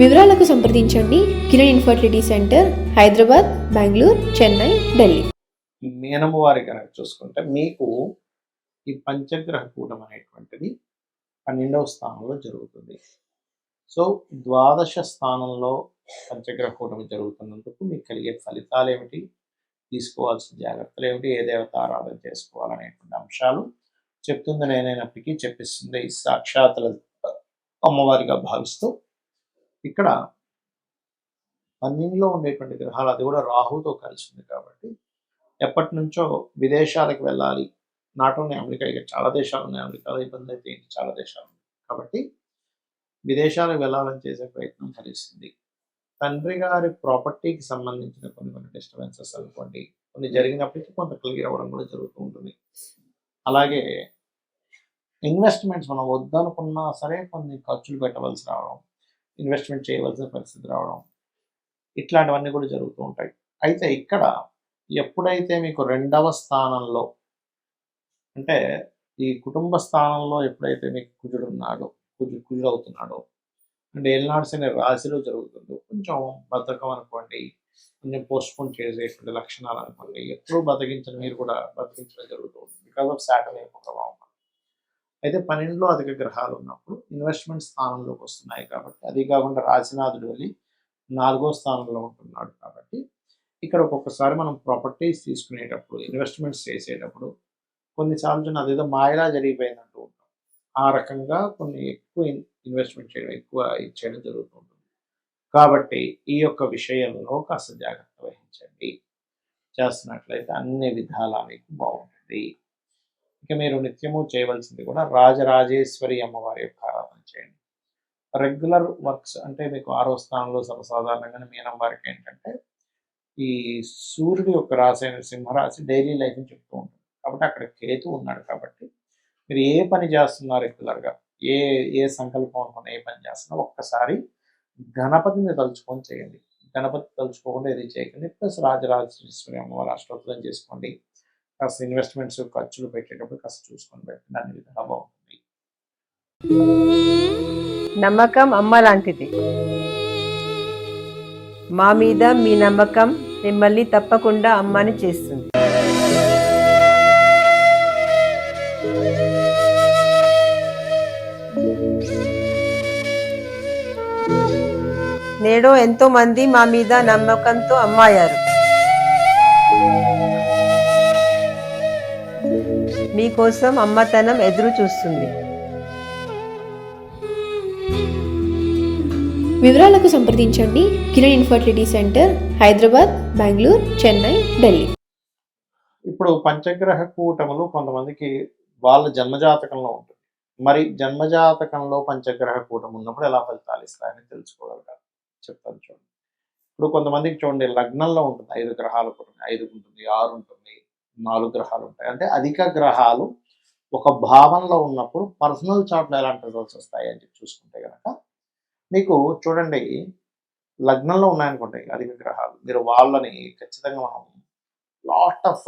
వివరాలకు సంప్రదించండి. Kiran infertility centre Hyderabad Bengaluru Chennai Delhi. మీనము వారి కనుక చూసుకుంటే మీకు ఈ పంచగ్రహ కూటం అనేటువంటిది పన్నెండవ స్థానంలో జరుగుతుంది. సో ద్వాదశ స్థానంలో పంచగ్రహ కూటమి జరుగుతున్నందుకు మీకు కలిగే ఫలితాలు ఏమిటి? తీసుకోవాల్సిన జాగ్రత్తలు ఏమిటి? ఏ దేవత ఆరాధన చేసుకోవాలనేటువంటి అంశాలు చెప్తుంది. నేనైనప్పటికీ చెప్పిస్తుంది. ఈ సాక్షాత్తుల అమ్మవారిగా భావిస్తూ ఇక్కడ పన్నెండులో ఉండేటువంటి గ్రహాలు అది కూడా రాహుతో కలిసింది కాబట్టి ఎప్పటి నుంచో విదేశాలకు వెళ్ళాలి. నాట్ ఓన్లీ అమెరికా ఇక చాలా దేశాలు ఉన్నాయి. అమెరికాలో ఇబ్బంది అయితే ఏంటి? చాలా దేశాలు ఉన్నాయి. కాబట్టి విదేశాలకు వెళ్ళాలని చేసే ప్రయత్నం ఫలిస్తుంది. తండ్రి గారి ప్రాపర్టీకి సంబంధించిన కొన్ని కొన్ని డిస్టర్బెన్సెస్ అనుకోండి. కొన్ని జరిగినప్పటికీ కొంత క్లియర్ అవ్వడం కూడా జరుగుతూ ఉంటుంది. అలాగే ఇన్వెస్ట్మెంట్స్ మనం వద్దనుకున్నా సరే కొన్ని ఖర్చులు పెట్టవలసి రావడం ఇన్వెస్ట్మెంట్ చేయవలసిన పరిస్థితి రావడం ఇట్లాంటివన్నీ కూడా జరుగుతూ ఉంటాయి. అయితే ఇక్కడ ఎప్పుడైతే మీకు రెండవ స్థానంలో అంటే ఈ కుటుంబ స్థానంలో ఎప్పుడైతే మీకు కుజుడు ఉన్నాడో కుజు కుజుడు అవుతున్నాడో అంటే ఏలినాడ్స్ అనే రాశిలో జరుగుతుందో కొంచెం బతకం అనుకోండి కొంచెం పోస్ట్పోన్ చేసేటువంటి లక్షణాలు అనుకోండి ఎప్పుడూ బతికించిన మీరు కూడా బతికించడం జరుగుతూ ఉంటుంది. బికాస్ ఆఫ్ శాటన్ ప్రభావం. అయితే పన్నెండులో అధిక గ్రహాలు ఉన్నప్పుడు ఇన్వెస్ట్మెంట్ స్థానంలోకి వస్తున్నాయి కాబట్టి అది కాకుండా రాజనాథుడు వెళ్ళి నాలుగో స్థానంలో ఉంటున్నాడు కాబట్టి ఇక్కడ ఒక్కొక్కసారి మనం ప్రాపర్టీస్ తీసుకునేటప్పుడు ఇన్వెస్ట్మెంట్స్ చేసేటప్పుడు కొన్నిసార్లు అదేదో మాయలా జరిగిపోయిందంటూ ఉంటాం. ఆ రకంగా కొన్ని ఎక్కువ ఇన్వెస్ట్మెంట్ చేయడం ఎక్కువ ఇచ్చేయడం జరుగుతుంటుంది కాబట్టి ఈ యొక్క విషయంలో కాస్త జాగ్రత్త వహించండి. చేస్తున్నట్లయితే అన్ని విధాలా మీకు బాగుంటుంది. ఇక మీరు నిత్యము చేయవలసింది కూడా రాజరాజేశ్వరి అమ్మవారి యొక్క ఆరాధన చేయండి. రెగ్యులర్ వర్క్స్ అంటే మీకు ఆరో స్థానంలో సర్వసాధారణంగా మీనం వారికి ఏంటంటే ఈ సూర్యుడి యొక్క రాశి అయిన సింహరాశి డైలీ లైఫ్ అని చెప్తూ ఉంటుంది. కాబట్టి అక్కడ కేతు ఉన్నాడు కాబట్టి మీరు ఏ పని చేస్తున్నారు రెగ్యులర్గా ఏ ఏ సంకల్పం అనుకున్న ఏ పని చేస్తున్నా ఒక్కసారి గణపతిని తలుచుకొని చేయండి. గణపతి తలుచుకోకుండా ఏది చేయకండి. ప్లస్ రాజరాజేశ్వరి అమ్మవారి అష్టోత్తరం చేసుకోండి. కాస్త ఇన్వెస్ట్మెంట్స్ ఖర్చులు పెట్టేటప్పుడు కాస్త చూసుకొని పెట్టండి. అన్ని విధాలా బాగుంటుంది. నమ్మకం అమ్మ లాంటిది. మా మీద మీ నమ్మకం మిమ్మల్ని తప్పకుండా అమ్మని చేస్తుంది. నేడు ఎంతో మంది మా మీద నమ్మకంతో అమ్మాయారు. మీకోసం అమ్మతనం ఎదురు చూస్తుంది. వివరాలకు సంప్రదించండి. Kiran infertility centre Hyderabad Bengaluru Chennai Delhi. ఇప్పుడు పంచగ్రహ కూటములు కొంతమందికి వాళ్ళ జన్మజాతకంలో ఉంటుంది. మరి జన్మజాతకంలో పంచగ్రహ కూటమి ఉన్నప్పుడు ఎలా ఫలితాలు ఇస్తాయని తెలుసుకోగలగాలి. చెప్తాను చూడండి. ఇప్పుడు కొంతమందికి చూడండి లగ్నంలో ఉంటుంది. ఐదు గ్రహాలు ఉంటుంది ఐదు ఉంటుంది ఆరు ఉంటుంది నాలుగు గ్రహాలు ఉంటాయి. అంటే అధిక గ్రహాలు ఒక భావనలో ఉన్నప్పుడు పర్సనల్ చార్ట్లో ఎలాంటి రిజల్ట్స్ వస్తాయి అని చెప్పి చూసుకుంటే కనుక మీకు చూడండి లగ్నంలో ఉన్నాయనుకోండి అధిక గ్రహాలు మీరు వాళ్ళని ఖచ్చితంగా మనం లాట్ ఆఫ్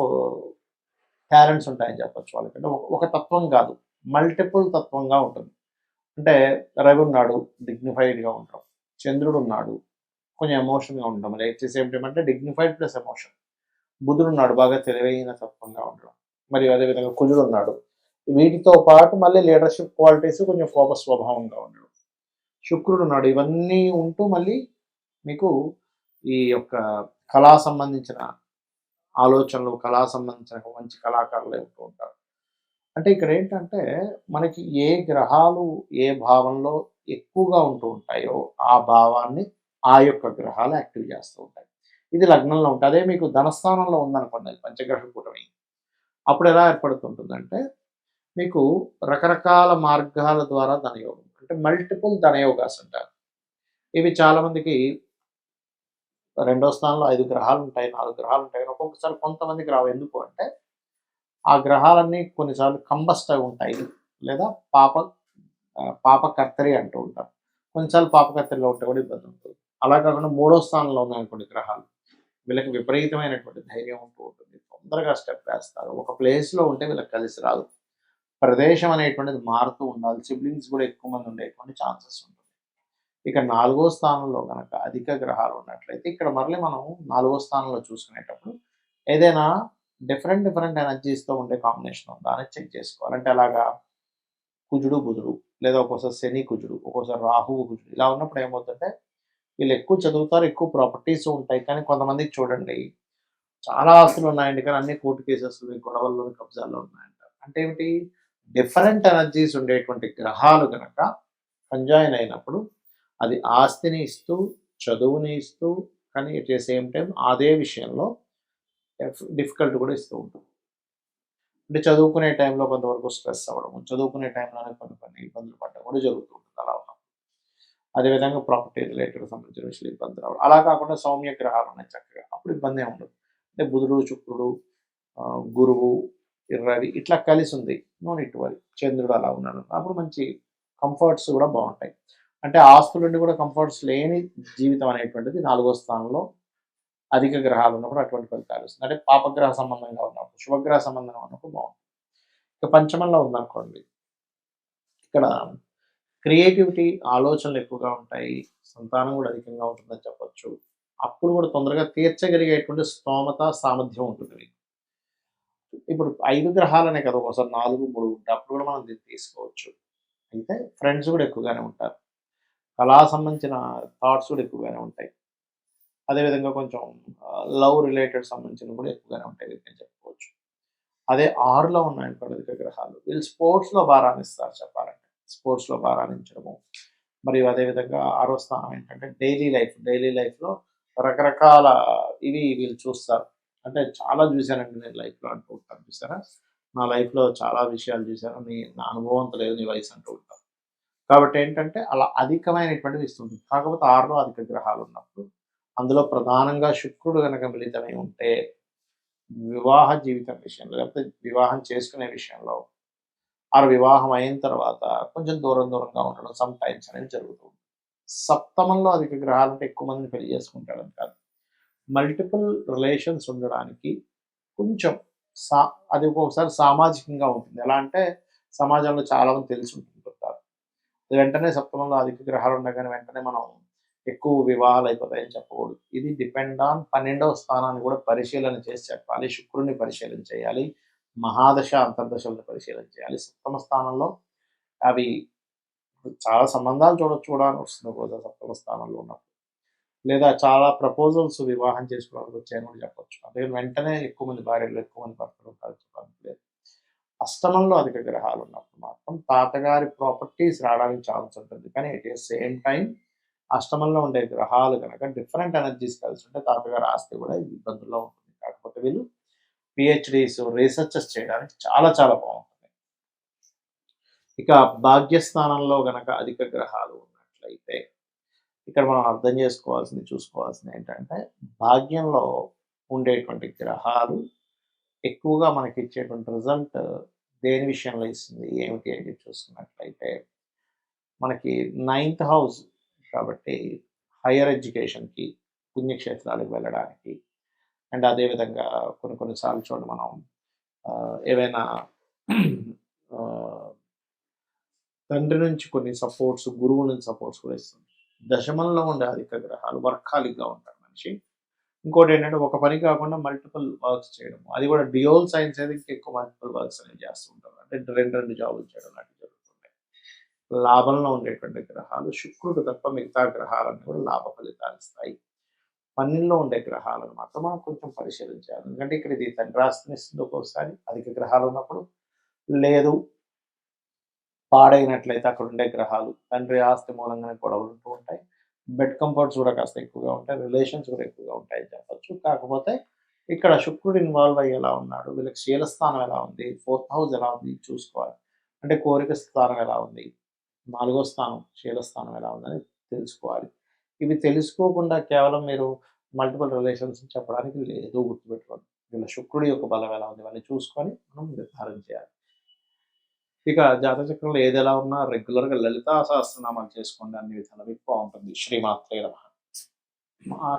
టాలెంట్స్ ఉంటాయని చెప్పొచ్చు వాళ్ళకంటే ఒక ఒక తత్వం కాదు మల్టిపుల్ తత్వంగా ఉంటుంది. అంటే రవి ఉన్నాడు డిగ్నిఫైడ్గా ఉంటాం. చంద్రుడు ఉన్నాడు కొంచెం ఎమోషన్గా ఉంటాం. మరి సేమ్ టైం అంటే డిగ్నిఫైడ్ ప్లస్ ఎమోషన్ బుధుడు ఉన్నాడు బాగా తెలివైన తత్వంగా ఉండడం. మరియు అదేవిధంగా కుజుడు ఉన్నాడు వీటితో పాటు మళ్ళీ లీడర్షిప్ క్వాలిటీస్ కొంచెం ఫోకస్ స్వభావంగా ఉండడం. శుక్రుడు ఉన్నాడు ఇవన్నీ ఉంటూ మళ్ళీ మీకు ఈ యొక్క కళా సంబంధించిన ఆలోచనలు కళా సంబంధించిన మంచి కళాకారులు ఉంటూ ఉంటారు. అంటే ఇక్కడ ఏంటంటే మనకి ఏ గ్రహాలు ఏ భావంలో ఎక్కువగా ఉంటూ ఉంటాయో ఆ భావాన్ని ఆ యొక్క గ్రహాలు యాక్టివ్ చేస్తూ ఉంటాయి. ఇది లగ్నంలో ఉంటుంది అదే మీకు ధనస్థానంలో ఉందనుకోండి పంచగ్రహం పంచగ్రహ కూటమి. అప్పుడు ఎలా ఏర్పడుతుంటుందంటే మీకు రకరకాల మార్గాల ద్వారా ధనయోగం అంటే మల్టిపుల్ ధనయోగాస్ అంటారు. ఇవి చాలా మందికి రెండో స్థానంలో ఐదు గ్రహాలు ఉంటాయి నాలుగు గ్రహాలు ఉంటాయి ఒక్కొక్కసారి కొంతమందికి రావు. ఎందుకు అంటే ఆ గ్రహాలన్నీ కొన్నిసార్లు కంబస్ట్ అయి ఉంటాయి లేదా పాప పాపకర్తరి అంటూ ఉంటారు. కొన్నిసార్లు పాపకర్తరిలో ఉంటే కూడా ఇబ్బంది ఉంటుంది. అలా కాకుండా మూడో స్థానంలో ఉన్నాయి కొన్ని గ్రహాలు. వీళ్ళకి విపరీతమైనటువంటి ధైర్యం ఉంటూ ఉంటుంది. తొందరగా స్టెప్ వేస్తారు. ఒక ప్లేస్లో ఉంటే వీళ్ళకి కలిసి రాదు. ప్రదేశం అనేటువంటిది మారుతూ ఉండాలి. సిబ్లింగ్స్ కూడా ఎక్కువ మంది ఉండేటువంటి ఛాన్సెస్ ఉంటుంది. ఇక నాలుగో స్థానంలో కనుక అధిక గ్రహాలు ఉన్నట్లయితే ఇక్కడ మరలి మనం నాలుగో స్థానంలో చూసుకునేటప్పుడు ఏదైనా డిఫరెంట్ డిఫరెంట్ ఎనర్జీస్తో ఉండే కాంబినేషన్ ఉందా అని చెక్ చేసుకోవాలి. అంటే అలాగా కుజుడు బుధుడు లేదా ఒక్కోసారి శని కుజుడు ఒక్కోసారి రాహువు కుజుడు. ఇలా ఉన్నప్పుడు ఏమవుతుందంటే వీళ్ళు ఎక్కువ చదువుతారు ఎక్కువ ప్రాపర్టీస్ ఉంటాయి. కానీ కొంతమందికి చూడండి చాలా ఆస్తులు ఉన్నాయండి. కానీ అన్ని కోర్టు కేసెస్ గొడవల్లో కబ్జాల్లో ఉన్నాయంటారు అంటే ఏమిటి? డిఫరెంట్ ఎనర్జీస్ ఉండేటువంటి గ్రహాలు కనుక కంజాయిన్ అయినప్పుడు అది ఆస్తిని ఇస్తూ చదువుని ఇస్తూ కానీ ఎట్ ద సేమ్ టైం అదే విషయంలో డిఫికల్ట్ కూడా ఇస్తూ ఉంటుంది అంటే చదువుకునే టైంలో కొంతవరకు స్ట్రెస్ అవ్వడం చదువుకునే టైంలోనే కొన్ని కొన్ని ఇబ్బందులు పడడం కూడా జరుగుతూ అదేవిధంగా ప్రాపర్టీ రిలేటెడ్ సంబంధించిన విషయాలు ఇబ్బంది రావడం. అలా కాకుండా సౌమ్య గ్రహాలు ఉన్నాయి చక్కగా. అప్పుడు ఇబ్బంది ఉండదు. అంటే బుధుడు శుక్రుడు గురువు రవి ఇట్లా కలిసి ఉంది. నోన్ ఇటు వరి చంద్రుడు అలా ఉన్నాడు. అప్పుడు మంచి కంఫర్ట్స్ కూడా బాగుంటాయి. అంటే ఆస్తుల నుండి కూడా కంఫర్ట్స్ లేని జీవితం అనేటువంటిది నాలుగో స్థానంలో అధిక గ్రహాలు ఉన్నప్పుడు అటువంటి ఫలితాలు వస్తుంది. అంటే పాపగ్రహ సంబంధంగా ఉన్నప్పుడు శుభగ్రహ సంబంధంగా ఉన్నప్పుడు బాగుంటుంది. ఇక పంచమంలో ఉందనుకోండి. ఇక్కడ క్రియేటివిటీ ఆలోచనలు ఎక్కువగా ఉంటాయి సంతానం కూడా అధికంగా ఉంటుందని చెప్పొచ్చు. అప్పుడు కూడా తొందరగా తీర్చగలిగేటువంటి స్తోమత సామర్థ్యం ఉంటుంది మీకు. ఇప్పుడు ఐదు గ్రహాలనే కదా ఒకసారి నాలుగు మూడు ఉంటాయి అప్పుడు కూడా మనం దీన్ని తీసుకోవచ్చు. అయితే ఫ్రెండ్స్ కూడా ఎక్కువగానే ఉంటారు. కళా సంబంధించిన థాట్స్ కూడా ఎక్కువగానే ఉంటాయి. అదేవిధంగా కొంచెం లవ్ రిలేటెడ్ సంబంధించిన కూడా ఎక్కువగానే ఉంటాయి వీటిని చెప్పుకోవచ్చు అదే ఆరులో ఉన్నాయనుకోండి అధిక గ్రహాలు. వీళ్ళు స్పోర్ట్స్లో బాగా రాణిస్తారు చెప్పాలంటే. స్పోర్ట్స్లో బాగా రాణించడము. మరియు అదేవిధంగా ఆరో స్థానం ఏంటంటే డైలీ లైఫ్ డైలీ లైఫ్లో రకరకాల ఇవి వీళ్ళు చూస్తారు. అంటే చాలా చూశానండి నేను లైఫ్లో అంటూ ఉంటాను చూసారా? నా లైఫ్లో చాలా విషయాలు చూశాను. నీ నా అనుభవంతో లేదు నీ వయసు అంటూ ఉంటాను. కాబట్టి ఏంటంటే అలా అధికమైనటువంటివి ఇస్తుంది కాకపోతే ఆరులో అధిక గ్రహాలు ఉన్నప్పుడు అందులో ప్రధానంగా శుక్రుడు కనుక మిళితమై ఉంటే వివాహ జీవితం విషయంలో లేకపోతే వివాహం చేసుకునే విషయంలో ఆరు వివాహం అయిన తర్వాత కొంచెం దూరం దూరంగా ఉండడం సమ్ టైమ్స్ అనేది జరుగుతుంది సప్తమంలో అధిక గ్రహాలు అంటే ఎక్కువ మందిని పెళ్ళి చేసుకుంటాడని కాదు. మల్టిపుల్ రిలేషన్స్ ఉండడానికి కొంచెం సా అది ఒక్కొక్కసారి సామాజికంగా ఉంటుంది. ఎలా అంటే సమాజంలో చాలామంది తెలిసి ఉంటుంటారు వెంటనే సప్తమంలో అధిక గ్రహాలు ఉండగానే వెంటనే మనం ఎక్కువ వివాహాలు అయిపోతాయని చెప్పకూడదు. ఇది డిపెండ్ ఆన్ పన్నెండవ స్థానాన్ని కూడా పరిశీలన చేసి చెప్పాలి. శుక్రుడిని పరిశీలన చేయాలి. మహాదశ అంతర్దశలను పరిశీలన చేయాలి. సప్తమ స్థానంలో అవి చాలా సంబంధాలు చూడొచ్చు కూడా అని వస్తుంది కూడా సప్తమ స్థానంలో ఉన్నప్పుడు. లేదా చాలా ప్రపోజల్స్ వివాహం చేసుకోవడానికి వచ్చాయని కూడా చెప్పొచ్చు. అదే వెంటనే ఎక్కువ మంది భార్యలు ఎక్కువ మంది భర్తలు ఉంటారు చెప్పడానికి లేదు. అష్టమంలో అధిక గ్రహాలు ఉన్నప్పుడు మాత్రం తాతగారి ప్రాపర్టీస్ రావడానికి ఛాన్స్ ఉంటుంది. కానీ ఎట్ ఏ సేమ్ టైం అష్టమంలో ఉండే గ్రహాలు కనుక డిఫరెంట్ ఎనర్జీస్ కలిసి ఉంటే తాతగారి ఆస్తి కూడా ఇబ్బందుల్లో ఉంటుంది. కాకపోతే వీళ్ళు పిహెచ్డీస్ రీసెర్చెస్ చేయడానికి చాలా చాలా బాగుంటుంది. ఇక భాగ్యస్థానంలో గనక అధిక గ్రహాలు ఉన్నట్లయితే ఇక్కడ మనం అర్థం చేసుకోవాల్సింది చూసుకోవాల్సింది ఏంటంటే భాగ్యంలో ఉండేటువంటి గ్రహాలు ఎక్కువగా మనకి ఇచ్చేటువంటి రిజల్ట్ దేని విషయంలో ఇస్తుంది ఏమిటి అని చూసుకున్నట్లయితే మనకి నైన్త్ హౌస్ కాబట్టి హయ్యర్ ఎడ్యుకేషన్కి పుణ్యక్షేత్రాలకు వెళ్ళడానికి అండ్ అదేవిధంగా కొన్ని కొన్నిసార్లు చూడండి మనం ఏవైనా తండ్రి నుంచి కొన్ని సపోర్ట్స్ గురువు నుంచి సపోర్ట్స్ కూడా ఇస్తుంది దశమంలో ఉండే అధిక గ్రహాలు వర్కాలిక్గా ఉంటారు మనిషి. ఇంకోటి ఏంటంటే ఒక పని కాకుండా మల్టిపుల్ వర్క్స్ చేయడం అది కూడా డియోల్ సైన్స్ అయితే ఇంకా ఎక్కువ మల్టిపుల్ వర్క్స్ అనేది చేస్తూ ఉంటారు. అంటే రెండు రెండు జాబులు చేయడం లాంటివి జరుగుతుంటాయి. లాభంలో ఉండేటువంటి గ్రహాలు శుక్రుడు తప్ప మిగతా గ్రహాలన్నీ కూడా లాభ ఫలితాలు ఇస్తాయి. పన్నెండులో ఉండే గ్రహాలను మాత్రం మనం కొంచెం పరిశీలించాలి. ఎందుకంటే ఇక్కడ ఇది తండ్రి ఆస్తిని ఇస్తుంది ఒక్కోసారి అధిక గ్రహాలు ఉన్నప్పుడు. లేదు పాడైనట్లయితే అక్కడ ఉండే గ్రహాలు తండ్రి ఆస్తి మూలంగానే గొడవలు ఉంటూ ఉంటాయి. బెడ్ కంఫర్ట్స్ కూడా కాస్త ఎక్కువగా ఉంటాయి రిలేషన్స్ కూడా ఎక్కువగా ఉంటాయి చెప్పచ్చు. కాకపోతే ఇక్కడ శుక్రుడు ఇన్వాల్వ్ అయ్యి ఎలా ఉన్నాడు వీళ్ళకి శీలస్థానం ఎలా ఉంది ఫోర్త్ హౌస్ ఎలా ఉంది చూసుకోవాలి. అంటే కోరిక స్థానం ఎలా ఉంది నాలుగో స్థానం శీలస్థానం ఎలా ఉందని తెలుసుకోవాలి. ఇవి తెలుసుకోకుండా కేవలం మీరు మల్టిపుల్ రిలేషన్స్ చెప్పడానికి లేదు గుర్తుపెట్టుకోండి. వీళ్ళ శుక్రుడి యొక్క బలం ఎలా ఉంది ఇవన్నీ చూసుకొని మనం నిర్ధారణ చేయాలి. ఇక జాతచక్రంలో ఏది ఎలా ఉన్నా రెగ్యులర్గా లలితా సహస్రనామాలు చేసుకోండి అన్ని విధాలు. మీకు బాగుంటుంది. శ్రీమాత్రే నమః.